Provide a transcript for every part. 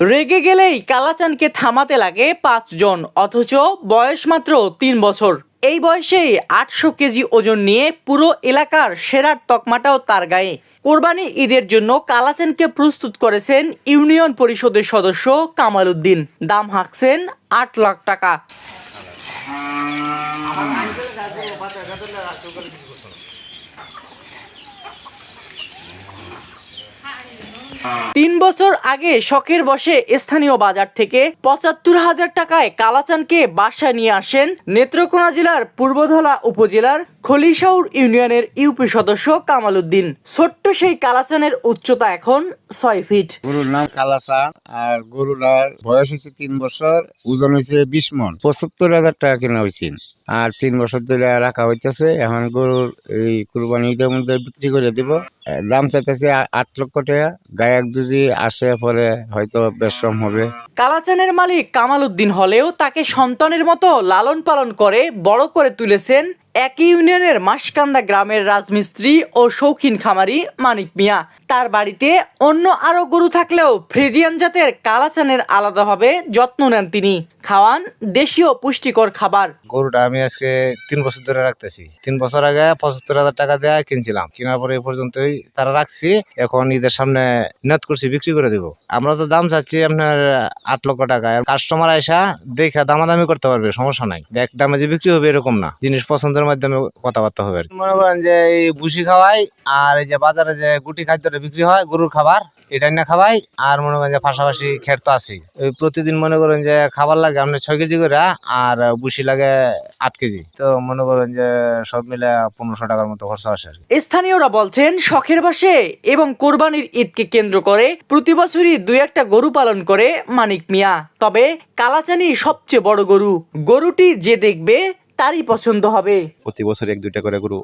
রেগে গেলেই কালাচানকে থামাতে লাগে পাঁচজন, অথচ বয়স মাত্র তিন বছর। এই বয়সেই আটশো কেজি ওজন নিয়ে পুরো এলাকার সেরার তকমাটাও তার গায়ে। কোরবানি ঈদের জন্য কালাচানকে প্রস্তুত করেছেন ইউনিয়ন পরিষদের সদস্য কামাল উদ্দিন। দাম হাঁকছেন আট লাখ টাকা। তিন বছর আগে শখের বসে স্থানীয় বাজার থেকে পঁচাত্তর হাজার টাকায় কালাচানকে বাসায় নিয়ে আসেন নেত্রকোনা জেলার পূর্বধলা উপজেলার খলিশাউর ইউনিয়নের ইউপি সদস্য কামাল উদ্দিন ছোট্ট সেই কালাচানের উচ্চতা এখন ছয় ফিট। গরুর নাম কালাসান আর গরুটার বয়স হয়েছে তিন বছর ওজন হয়েছে বিশ মন। পঁচাত্তর হাজার টাকা কেনা হয়েছে। আর তিন বছর ধরে রাখা হইতেছে এখন গরুর এই কুরবানি ঈদের মধ্যে বিক্রি করে দিব। দাম চাইতেছে আট লক্ষ টাকা। গায়ক যদি আসে পরে হয়তো বেশ কম হবে। কালাচানের মালিক কামাল উদ্দিন হলেও তাকে সন্তানের মতো লালন পালন করে বড় করে তুলেছেন একই ইউনিয়নের মাসকান্দা গ্রামের রাজমিস্ত্রি ও শৌখিন খামারি মানিক মিয়া। তার বাড়িতে অন্য আরও গরু থাকলেও ফ্রিজিয়ান জাতের কালাচানের আলাদাভাবে যত্ন নেন তিনি। খাওয়ান দেশীয় পুষ্টিকর খাবার। গরুটা আমি আজকে তিন বছর ধরে রাখতেছি। তিন বছর আগে পঁচাত্তর হাজার টাকা দেওয়া কিনছিলাম। কেনার পরে এই পর্যন্তই তারা রাখছি। এখন ঈদের সামনে নিয়ত করছি বিক্রি করে দিব। আমরা তো দাম চাচ্ছি আপনার আট লক্ষ টাকা। কাস্টমার আইসা দেখে দামাদামি করতে পারবে সমস্যা নাই। এক দামে যে বিক্রি হবে এরকম না। জিনিস পছন্দের মাধ্যমে কথাবার্তা হবে আর মনে করেন যে এই ভুসি খাওয়াই আর এই যে বাজারে যে গুটি খাদ্যটা বিক্রি হয় গরুর খাবার এটা না খাওয়াই আর মনে করেন যে পাশাপাশি খের তো আছেই। ওই প্রতিদিন মনে করেন যে খাবার লাগে আপনার ছয় কেজি করে আর বুসি লাগে আট কেজি। তো মনে করেন যে সব মিলে পনেরোশো টাকার মতো খরচা আসে স্থানীয়রা বলছেন শখের বাসে এবং কোরবানির ঈদকে কেন্দ্র করে প্রতি বছরই দুই একটা গরু পালন করে মানিক মিয়া। তবে কালাচানি সবচেয়ে বড় গরু গরুটি যে দেখবে তারই পছন্দ হবে। প্রতি বছর এক দুইটা করে গরু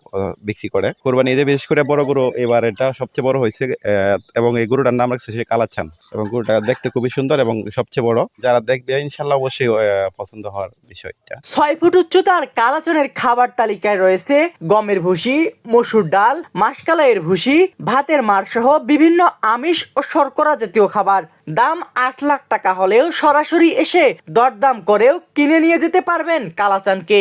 বিক্রি করে। কোরবানি ঈদে বিশেষ করে বড় গরু এবার এটা সবচেয়ে বড় হয়েছে এবং এই গরুটার নাম রাখছে সে কালাচ্ছান এবং গরুটা দেখতে খুবই সুন্দর এবং সবচেয়ে বড়। যারা দেখবে ইনশাল্লাহ অবশ্যই পছন্দ হওয়ার বিষয়টা। ছয় ফুট উচ্চতার কালাচনের খাবার তালিকায় রয়েছে গমের ভুসি মসুর ডাল মাসকালাইয়ের ভুসি ভাতের মার সহ বিভিন্ন আমিষ ও শর্করা জাতীয় খাবার। দাম আট লাখ টাকা হলেও সরাসরি এসে দরদাম করেও কিনে নিয়ে যেতে পারবেন কালাচানকে।